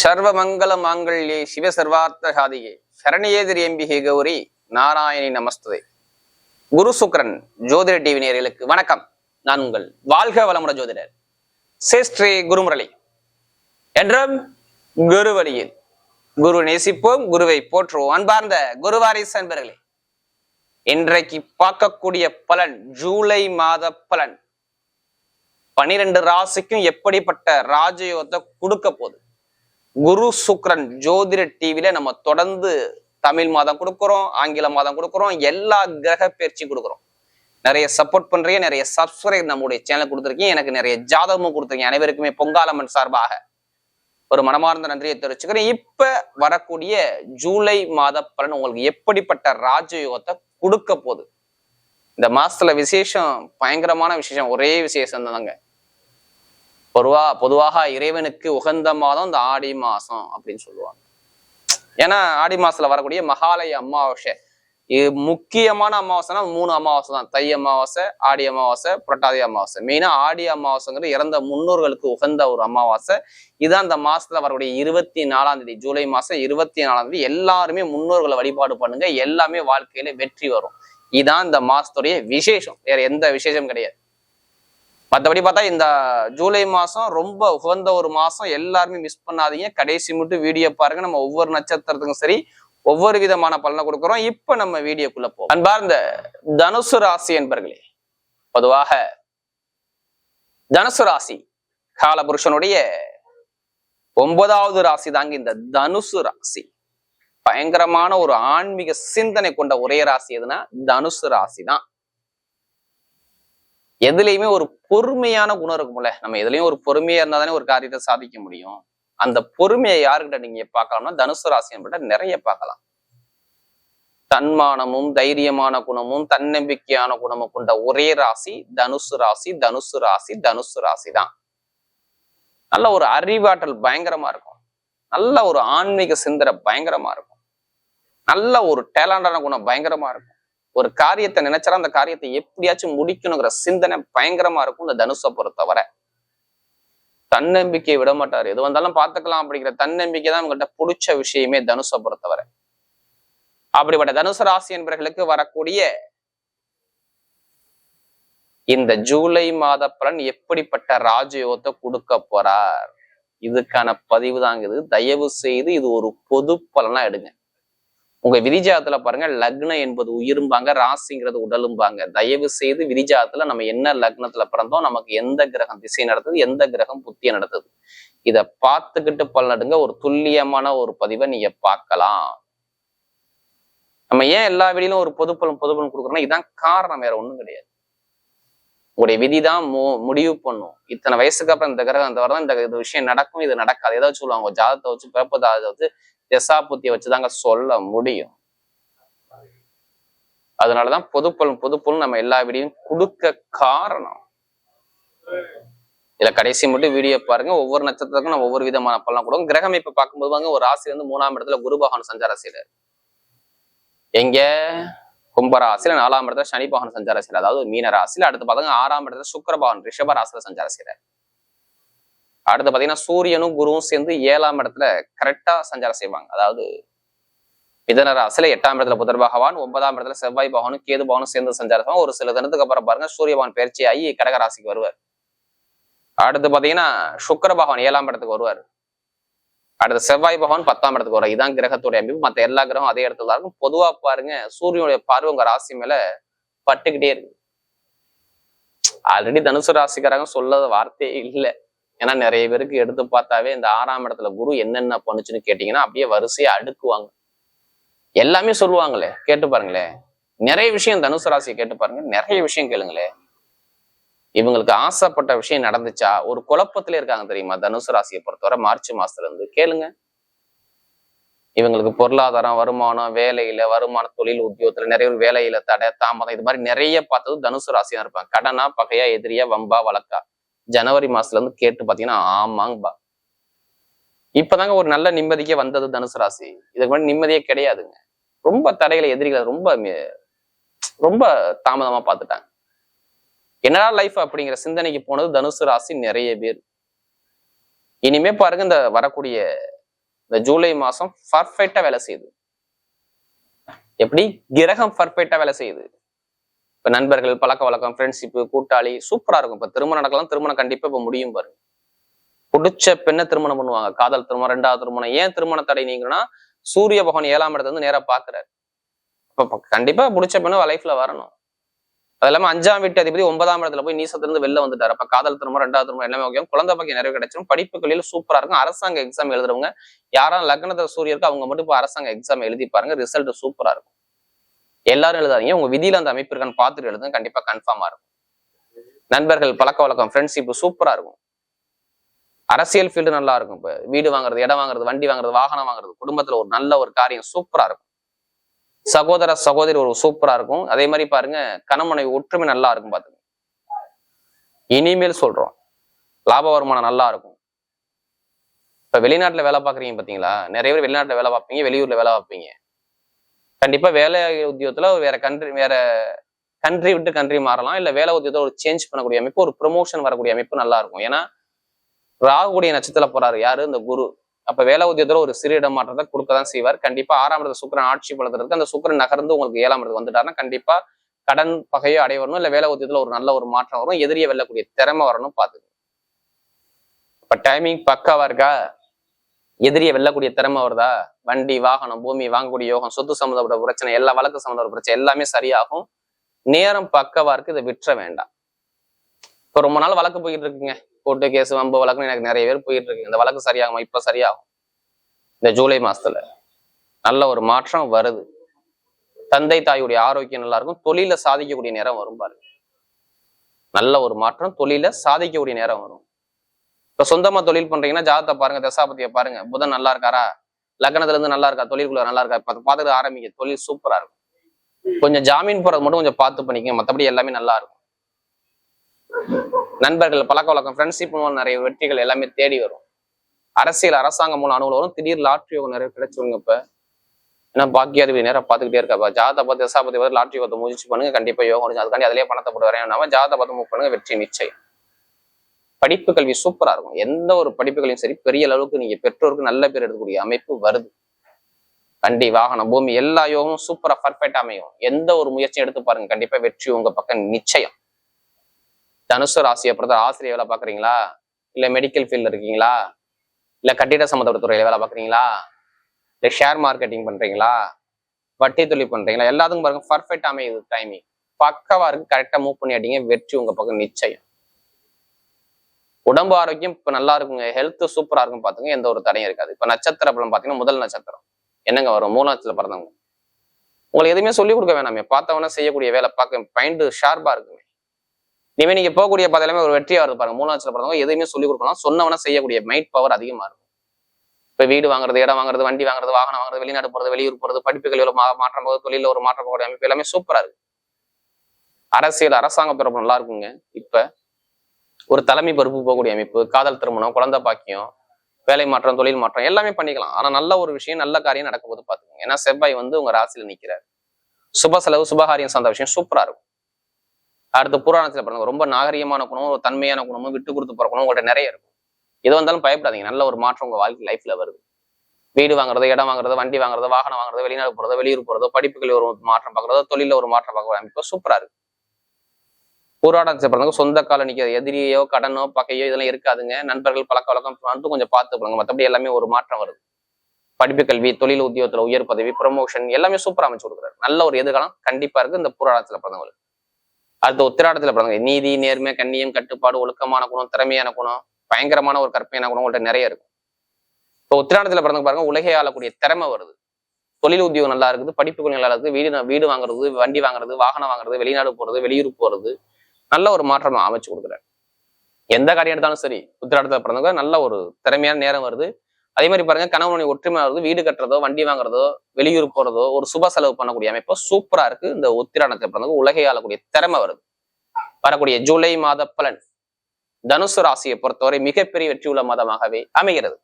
சர்வமங்கல மாங்கல்யே சிவ சர்வார்த்த சாதியே சரணியேதிரி எம்பிகை கௌரி நாராயணி நமஸ்துதே. குரு சுக்ரன் ஜோதிட டிவி நேர்களுக்கு வணக்கம். நான் உங்கள் வாழ்க வளமுட ஜோதிடர் சேஸ்ரீ குருமுரளி. என்றும் குரு வழியில் குரு நேசிப்போம் குருவை போற்றுவோம். அன்பார்ந்த குருவாரிஸ் அன்பர்களே இன்றைக்கு பார்க்கக்கூடிய பலன் ஜூலை மாத பலன். பனிரெண்டு ராசிக்கும் எப்படிப்பட்ட ராஜயோகத்தை கொடுக்க போகுது? குரு சுக்ரன் ஜோதிட டிவில நம்ம தொடர்ந்து தமிழ் மாதம் கொடுக்குறோம் ஆங்கில மாதம் கொடுக்குறோம் எல்லா கிரக பயிற்சியும் கொடுக்குறோம். நிறைய சப்போர்ட் பண்றீங்க நிறைய சப்ஸ்கிரைப் நம்முடைய சேனல் கொடுத்துருக்கீங்க. எனக்கு நிறைய ஜாதகமும் கொடுத்துருக்கீங்க. அனைவருக்குமே பொங்காலம்மன் சார்பாக ஒரு மனமார்ந்த நன்றியை தெரிவிச்சுக்கிறேன். இப்ப வரக்கூடிய ஜூலை மாத பலன் உங்களுக்கு எப்படிப்பட்ட ராஜயோகத்தை கொடுக்க போகுது? இந்த மாசத்துல விசேஷம் பயங்கரமான விசேஷம் ஒரே விசேஷம் தாங்க பொதுவா பொதுவாக இறைவனுக்கு உகந்த மாதம் இந்த ஆடி மாசம் அப்படின்னு சொல்லுவாங்க. ஏன்னா ஆடி மாசத்துல வரக்கூடிய மகாலய அமாவாசை. இது முக்கியமான அமாவாசைனா மூணு அமாவாசை தான். தை அமாவாசை ஆடி அமாவாசை புரட்டாதி அமாவாசை. மெயினா ஆடி அமாவாசைங்கிறது இறந்த முன்னோர்களுக்கு உகந்த ஒரு அமாவாசை. இதான் அந்த மாசத்துல வரக்கூடிய இருபத்தி நாலாம் தேதி ஜூலை மாசம் இருபத்தி நாலாம் தேதி எல்லாருமே முன்னோர்களை வழிபாடு பண்ணுங்க. எல்லாமே வாழ்க்கையில வெற்றி வரும். இதான் இந்த மாசத்துடைய விசேஷம். வேற எந்த விசேஷம் கிடையாது. மற்றபடி பார்த்தா இந்த ஜூலை மாசம் ரொம்ப உகந்த ஒரு மாசம் எல்லாருமே மிஸ் பண்ணாதீங்க. கடைசி மட்டும் வீடியோ பாருங்க. நம்ம ஒவ்வொரு நட்சத்திரத்துக்கும் சரி ஒவ்வொரு விதமான பலனை கொடுக்குறோம். இப்ப நம்ம வீடியோக்குள்ள போவோம். அன்பார்ந்த தனுசு ராசி என்பர்களே பொதுவாக தனுசு ராசி காலபுருஷனுடைய ஒன்பதாவது ராசி தாங்க இந்த தனுசு ராசி. பயங்கரமான ஒரு ஆன்மீக சிந்தனை கொண்ட ஒரே ராசி எதுனா தனுசு ராசி தான். எதுலையுமே ஒரு பொறுமையான குணம் இருக்கும்ல. நம்ம எதுலயும் ஒரு பொறுமையா இருந்தா தானே ஒரு காரியத்தை சாதிக்க முடியும். அந்த பொறுமையை யாருக்கிட்ட நீங்க பார்க்கலாம்னா தனுசு ராசி நிறைய பார்க்கலாம். தன்மானமும் தைரியமான குணமும் தன்னம்பிக்கையான குணமும் கொண்ட ஒரே ராசி தனுசு ராசி தனுசு ராசி தனுசு ராசி தான். நல்ல ஒரு அறிவாற்றல் பயங்கரமா இருக்கும். நல்ல ஒரு ஆன்மீக சிந்தனை பயங்கரமா இருக்கும். நல்ல ஒரு டேலண்டான குணம் பயங்கரமா இருக்கும். ஒரு காரியத்தை நினைச்சாலும் அந்த காரியத்தை எப்படியாச்சும் முடிக்கணுங்கிற சிந்தனை பயங்கரமா இருக்கும் இந்த தனுஷை பொறுத்தவரை. தன்னம்பிக்கையை விட மாட்டாரு எது வந்தாலும் பார்த்துக்கலாம் அப்படிங்கிற தன்னம்பிக்கை தான் உங்கள்கிட்ட பிடிச்ச விஷயமே தனுஷை பொறுத்தவரை. அப்படிப்பட்ட தனுசு ராசி என்பவர்களுக்கு வரக்கூடிய இந்த ஜூலை மாத பலன் எப்படிப்பட்ட ராஜயோகத்தை கொடுக்க போறார்? இதுக்கான பதிவு தாங்க இது. தயவு செய்து இது ஒரு பொது பலனா எடுங்க. உங்க விதிஜாதத்துல பாருங்க லக்னம் என்பது உயிரும்பாங்க ராசிங்கிறது உடலும்பாங்க. தயவு செய்து விதிஜாதத்துல நம்ம என்ன லக்னத்துல பிறந்தோம் நமக்கு எந்த கிரகம் திசை நடத்துது எந்த கிரகம் புத்திய நடத்துது இத பார்த்துக்கிட்டு பலனடுங்க ஒரு துல்லியமான ஒரு பதிவை நீங்க பார்க்கலாம். நம்ம ஏன் எல்லா வெளியிலும் ஒரு பொதுப்பலன் பொதுப்பலன் கொடுக்குறோம்னா இதுதான் காரணம் வேற ஒண்ணும் கிடையாது. உங்களுடைய விதிதான் மு முடிவு பண்ணும். இத்தனை வயசுக்கு அப்புறம் இந்த கிரகம் இந்த வரதான் இந்த இது விஷயம் நடக்கும் இது நடக்காது. ஏதாவது சொல்லுவாங்க ஜாதத்தை வச்சு பிறப்பு ஜாதத்தை வச்சு தசாபுத்தியை வச்சுதாங்க சொல்ல முடியும். அதனாலதான் பொதுப்பொருள் பொதுப்பொருள் நம்ம எல்லா வீடியும் கொடுக்க காரணம். இதுல கடைசி மட்டும் வீடியோ பாருங்க. ஒவ்வொரு நட்சத்திரத்துக்கும் நம்ம ஒவ்வொரு விதமான பலன் கொடுக்கும். கிரகம் இப்ப பார்க்கும்போது வாங்க ஒரு ராசி வந்து மூணாம் இடத்துல குரு பகவான் சஞ்சார எங்க? கும்பராசியில நாலாம் இடத்துல சனி பகவான் சஞ்சார செய்யறார் அதாவது மீன ராசியில் அடுத்து பார்த்தீங்கன்னா ஆறாம் இடத்துல சுக்கர பகவான் ரிஷப ராசியில சஞ்சாரம் செய்யறார் அடுத்து பாத்தீங்கன்னா சூரியனும் குருவும் சேர்ந்து ஏழாம் இடத்துல கரெக்டா சஞ்சாரம் செய்வாங்க. அதாவது மிதன ராசியில எட்டாம் இடத்துல புதர் பகவான் ஒன்பதாம் இடத்துல செவ்வாய் பகவானும் கேது பகவானும் சேர்ந்து சஞ்சாரம் செய்வாங்க. ஒரு சில தினத்துக்கு அப்புறம் பாருங்க சூரிய பகவான் பயிற்சி ஆகி கடக ராசிக்கு வருவார். அடுத்து பாத்தீங்கன்னா சுக்கர பகவான் ஏழாம் இடத்துக்கு வருவார். அடுத்த செவ்வாய் பகவான் பத்தாம் இடத்துக்கு வரும் இதான் கிரகத்துடைய அமைப்பு. மத்த எல்லா கிரகம் அதே இடத்துல தான் இருக்கும். பொதுவா பாருங்க சூரியனுடைய பார்வை உங்க ராசி மேல பட்டுக்கிட்டே இருக்கு. ஆல்ரெடி தனுசு ராசிக்காரங்க சொல்லாத வார்த்தையே இல்லை. ஏன்னா நிறைய பேருக்கு எடுத்து பார்த்தாவே இந்த ஆறாம் இடத்துல குரு என்னென்ன பண்ணுச்சுன்னு கேட்டீங்கன்னா அப்படியே வரிசையா அடுக்குவாங்க. எல்லாமே சொல்லுவாங்களே கேட்டு பாருங்களேன். நிறைய விஷயம் தனுசு ராசியை கேட்டு பாருங்க நிறைய விஷயம் கேளுங்களேன். இவங்களுக்கு ஆசைப்பட்ட விஷயம் நடந்துச்சா? ஒரு குழப்பத்துல இருக்காங்க தெரியுமா? தனுசு ராசியை பொறுத்தவரை மார்ச் மாசத்துல இருந்து கேளுங்க. இவங்களுக்கு பொருளாதாரம் வருமானம் வேலையில வருமான தொழில் உத்தியோகத்துல நிறைய ஒரு வேலையில தடை தாமதம் இது மாதிரி நிறைய பார்த்தது தனுசு ராசியா இருப்பாங்க. கடனா பகையா எதிரியா வம்பா வழக்கா? ஜனவரி மாசத்துல இருந்து கேட்டு பாத்தீங்கன்னா ஆமாங்கப்பா. இப்பதாங்க ஒரு நல்ல நிம்மதிக்கே வந்தது தனுசு ராசி. இதுக்கு முன்னாடி நிம்மதியே கிடையாதுங்க. ரொம்ப தடைகளை எதிரிகளை ரொம்ப ரொம்ப தாமதமா பார்த்துட்டாங்க. என்னடா லைஃப் அப்படிங்கிற சிந்தனைக்கு போனது தனுசு ராசி நிறைய பேர். இனிமே பாருங்க இந்த வரக்கூடிய இந்த ஜூலை மாசம் பர்ஃபெக்டா வேலை செய்யுது. எப்படி? கிரகம் பர்ஃபெக்டா வேலை செய்யுது. இப்ப நண்பர்கள் பழக்க வழக்கம் ஃப்ரெண்ட்ஷிப்பு கூட்டாளி சூப்பரா இருக்கும். இப்ப திருமணம் நடக்கலாம் திருமணம் கண்டிப்பா இப்ப முடியும் பாருங்க. பிடிச்ச பெண்ணை திருமணம் பண்ணுவாங்க. காதல் திருமணம் ரெண்டாவது திருமணம். ஏன் திருமண தடை நீங்கன்னா சூரிய பகவான் ஏழாம் இடத்துல இருந்து நேரா பாக்குறாரு. அப்ப கண்டிப்பா பிடிச்ச பெண்ணு லைஃப்ல வரணும். அது இல்லாம அஞ்சாம் வீட்டு அதிபதி ஒன்பதாம் இடத்துல போய் நீசத்திலிருந்து வெளில வந்துட்டார். அப்ப காதல் திரும்ப ரெண்டாவது திரும்ப எல்லாமே ஓகே குழந்தை பக்கம் நிறைய கிடைச்சிடும் படிப்புகளில் சூப்பரா இருக்கும். அரசாங்க எக்ஸாம் எழுதுறவங்க யாரும் லக்னத்துல சூரியருக்கு அவங்க மட்டும் இப்போ அரசாங்க எக்ஸாம் எழுதி பாருங்க ரிசல்ட் சூப்பரா இருக்கும். எல்லாரும் எழுதாதீங்க. உங்க விதியில அந்த அமைப்பு இருக்கான்னு பார்த்துட்டு எழுதுங்க. கண்டிப்பா கன்ஃபார்மா இருக்கும். நண்பர்கள் பழக்க வழக்கம் ஃப்ரெண்ட்ஷிப் சூப்பரா இருக்கும். அரசியல் ஃபீல்டு நல்லா இருக்கும். இப்ப வீடு வாங்குறது இடம் வாங்குறது வண்டி வாங்குறது வாகனம் வாங்குறது குடும்பத்துல ஒரு நல்ல ஒரு காரியம் சூப்பரா இருக்கும். சகோதர சகோதரி ஒரு சூப்பரா இருக்கும். அதே மாதிரி பாருங்க கணமனை ஒற்றுமை நல்லா இருக்கும் பாத்துங்க இனிமேல் சொல்றோம் லாப வருமானம் நல்லா இருக்கும். இப்ப வெளிநாட்டுல வேலை பாக்குறீங்க பாத்தீங்களா? நிறைய பேர் வெளிநாட்டுல வேலை பார்ப்பீங்க வெளியூர்ல வேலை பார்ப்பீங்க. கண்டிப்பா வேலை உத்தியோகத்துல வேற கண்ட்ரி வேற கண்ட்ரி விட்டு கண்ட்ரி மாறலாம். இல்ல வேலை உத்தியோகத்தை ஒரு சேஞ்ச் பண்ணக்கூடிய அமைப்பு ஒரு ப்ரொமோஷன் வரக்கூடிய அமைப்பு நல்லா இருக்கும். ஏன்னா ராகுடைய நட்சத்திரத்துல போறாரு. யாரு? இந்த குரு. அப்ப வேலை உத்தியத்துல ஒரு சிறு இடம் மாற்றத்தை கொடுக்க தான் செய்வார். கண்டிப்பா ஆறாம் இடத்துல சுக்கரன் ஆட்சி பலத்திற்கு அந்த சுக்கரன் நகர்ந்து உங்களுக்கு ஏழாம் இடத்துக்கு வந்துட்டாருன்னா கண்டிப்பா கடன் பகையோ அடைய வரணும். இல்ல வேலை உத்தியத்துல ஒரு நல்ல ஒரு மாற்றம் வரும் எதிரியை வெல்லக்கூடிய திறமை வரணும் பாத்துக்க இப்ப டைமிங் பக்காவா இருக்கா? எதிரியை வெல்லக்கூடிய திறமை வருதா? வண்டி வாகனம் பூமி வாங்கக்கூடிய யோகம் சொத்து சம்மந்தப்பட்ட பிரச்சனை எல்லா வழக்கு சம்மந்தப்பட்ட பிரச்சனை எல்லாமே சரியாகும். நேரம் பக்கவா இருக்கு. இதை விட்டுற வேண்டாம். இப்போ ரொம்ப நாள் வழக்கு போயிட்டு இருக்குங்க. கோர்ட்டு கேஸ் வம்பு வழக்குன்னு எனக்கு நிறைய பேர் போயிட்டு இருக்கு. இந்த வழக்கு சரியாகுமா? இப்போ சரியாகும். இந்த ஜூலை மாசத்துல நல்ல ஒரு மாற்றம் வருது. தந்தை தாயுடைய ஆரோக்கியம் நல்லா இருக்கும். தொழில சாதிக்கக்கூடிய நேரம் வரும் பாருங்க நல்ல ஒரு மாற்றம். தொழில சாதிக்கக்கூடிய நேரம் வரும். இப்ப சொந்தமா தொழில் பண்றீங்கன்னா ஜாதத்தை பாருங்க தசாபத்தியை பாருங்க. புதன் நல்லா இருக்காரா? லக்னத்துல இருந்து நல்லா இருக்கா? தொழில்குள்ள நல்லா இருக்கா? இப்ப பார்த்துட்டு ஆரம்பிக்க தொழில் சூப்பரா இருக்கும். கொஞ்சம் ஜாமீன் போறது மட்டும் கொஞ்சம் பார்த்து பண்ணிக்கங்க. மத்தபடி எல்லாமே நல்லா இருக்கும். நண்பர்கள் பழக்க வழக்கம் ஃப்ரெண்ட்ஷிப் மூலம் நிறைய வெற்றிகள் எல்லாமே தேடி வரும். அரசியல் அரசாங்கம் மூலம் அனுகூலம் வரும். திடீர் லாட்ரி யோகம் நிறைய கிடைச்சிருங்க இப்ப. ஏன்னா பாக்கியாதிபதி நேரம் பார்த்துக்கிட்டே இருக்கா ஜாத பார்த்து தசாபதி பார்த்து லாட்ரி பார்த்து முயற்சி பண்ணுங்க. கண்டிப்பா யோகம் வரும் அதுக்காண்டி அதிலேயே பணத்தை போட்டு வரேன். நம்ம ஜாத பார்த்து மூவ் பண்ணுங்க வெற்றி நிச்சயம். படிப்பு கல்வி சூப்பரா இருக்கும். எந்த ஒரு படிப்புகளையும் சரி பெரிய அளவுக்கு நீங்க பெற்றோருக்கு நல்ல பேர் எடுக்கக்கூடிய அமைப்பு வருது. வண்டி வாகனம் பூமி எல்லா யோகமும் சூப்பரா பர்ஃபெக்ட் அமையும். எந்த ஒரு முயற்சியும் எடுத்து பாருங்க. கண்டிப்பா வெற்றி உங்க பக்கம் நிச்சயம். தனுசு ராசியை பொறுத்த ஆசிரியர் வேலை பாக்குறீங்களா இல்ல மெடிக்கல் ஃபீல்டில் இருக்கீங்களா? இல்ல கட்டிட சம்மந்தப்பட்ட துறையில வேலை பாக்குறீங்களா இல்லை ஷேர் மார்க்கெட்டிங் பண்றீங்களா? வட்டி தொழில் பண்றீங்களா? எல்லாத்துக்கும் பாருங்க பர்ஃபெக்ட் அமையுது டைமிங் பக்கவா இருக்கு கரெக்டா மூவ் பண்ணி அடிங்க வெற்றி உங்க பக்கம் நிச்சயம். உடம்பு ஆரோக்கியம் இப்ப நல்லா இருக்குங்க. ஹெல்த் சூப்பரா இருக்கும் பார்த்துங்க எந்த ஒரு தடையும் இருக்காது. இப்ப நட்சத்திர பலம் பாத்தீங்கன்னா முதல் நட்சத்திரம். என்னங்க வரும்? மூணு நட்சத்திரம் பிறந்தவங்க. உங்களுக்கு எதுவுமே சொல்லிக் கொடுக்க வேணாமே. பார்த்தவன செய்யக்கூடிய வேலை பார்க்க மைண்டு ஷார்ப்பா இருக்குமே. இனிமே நீங்க போகக்கூடிய பாதையிலுமே ஒரு வெற்றியா வருது பாருங்க. மூணு பிறந்தவங்க எதுவுமே சொல்லிக் கொடுக்கலாம் சொன்னவன செய்யக்கூடிய மைட் பவர் அதிகமா இருக்கும். இப்ப வீடு வாங்குறது இடம் வாங்குறது வண்டி வாங்குறது வாகனம் வாங்குறது வெளிநாடு போறது வெளியூர் போறது படிப்புகள் மா மாற்றம் போது தொழிலில் ஒரு மாற்றம் போகக்கூடிய அமைப்பு எல்லாமே சூப்பராக இருக்கு. அரசியல் அரசாங்க பிறப்பு நல்லா இருக்குங்க. இப்ப ஒரு தலைமை பொறுப்பு போகக்கூடிய அமைப்பு காதல் திருமணம் குழந்தை பாக்கியம் வேலை மாற்றம் தொழில் மாற்றம் எல்லாமே பண்ணிக்கலாம். ஆனா நல்ல ஒரு விஷயம் நல்ல காரியம் நடக்கும் போது பாத்துக்கோங்க. ஏன்னா செவ்வாய் வந்து உங்க ராசியில நிக்கிறாரு. சுப செலவு சுபகாரியம் சார்ந்த விஷயம் சூப்பரா இருக்கும். அடுத்து புராணத்தில் பிறந்தவங்க ரொம்ப நாகரிகமான குணம் ஒரு தன்மையான குணமும் விட்டு கொடுத்து போற குணம் உங்கள்கிட்ட நிறைய இருக்கும். எது வந்தாலும் பயப்படாதீங்க. நல்ல ஒரு மாற்றம் உங்க வாழ்க்கை லைஃப்ல வருது. வீடு வாங்குறது இடம் வாங்குறது வண்டி வாங்குறது வாகனம் வாங்குறது வெளிநாடு போறதோ வெளியூர் போறதோ படிப்புகளில் ஒரு மாற்றம் பார்க்கறதோ தொழில ஒரு மாற்றம் பார்க்க அமைப்பு சூப்பரா இருக்கு. போராட்டத்தை பிறந்தவங்க சொந்த கால நிற்கிற எதிரியோ கடனோ பகையோ இதெல்லாம் இருக்காதுங்க. நண்பர்கள் பழக்க வழக்கம் வந்து கொஞ்சம் பார்த்து போடுங்க மற்றபடி எல்லாமே ஒரு மாற்றம் வருது. படிப்பு கல்வி தொழில் உத்தியோகத்துல உயர் பதவி ப்ரமோஷன் எல்லாமே சூப்பரா அமைச்சு கொடுக்குறாரு. நல்ல ஒரு எதிர்காலம் கண்டிப்பா இருக்கு இந்த போராட்டத்துல பிறந்தவங்களுக்கு அடுத்த உத்திராடத்துல பிறந்தவங்க நீதி நேர்மை கண்ணியம் கட்டுப்பாடு ஒழுக்கமான குணம் திறமையான குணம் பயங்கரமான ஒரு கற்பனையான குணம் உங்கள்கிட்ட நிறைய இருக்கும். இப்போ உத்திராடத்துல பிறந்தவங்க பாருங்க உலகை ஆளக்கூடிய திறமை வருது. தொழில் உத்தியோகம் நல்லா இருக்குது படிப்புகள் நல்லா இருக்குது வீடு வீடு வாங்குறது வண்டி வாங்குறது வாகனம் வாங்குறது வெளிநாடு போறது வெளியூர் போறது நல்ல ஒரு மாற்றம் அமைச்சு கொடுக்குறாரு. எந்த காரியம் எடுத்தாலும் சரி உத்திராடத்துல பிறந்தவங்க நல்ல ஒரு திறமையான நேரம் வருது. அதே மாதிரி பாருங்க கணவனை ஒற்றுமை வருது வீடு கட்டுறதோ வண்டி வாங்குறதோ வெளியூர் போறதோ ஒரு சுப செலவு பண்ணக்கூடிய அமைப்பு சூப்பரா இருக்கு. இந்த உத்திராணத்தை பிறந்தவங்க உலகை ஆளக்கூடிய திறமை வருது. வரக்கூடிய ஜூலை மாத பலன் தனுசு ராசியை பொறுத்தவரை மிகப்பெரிய வெற்றி உள்ள மாதமாகவே அமைகிறது.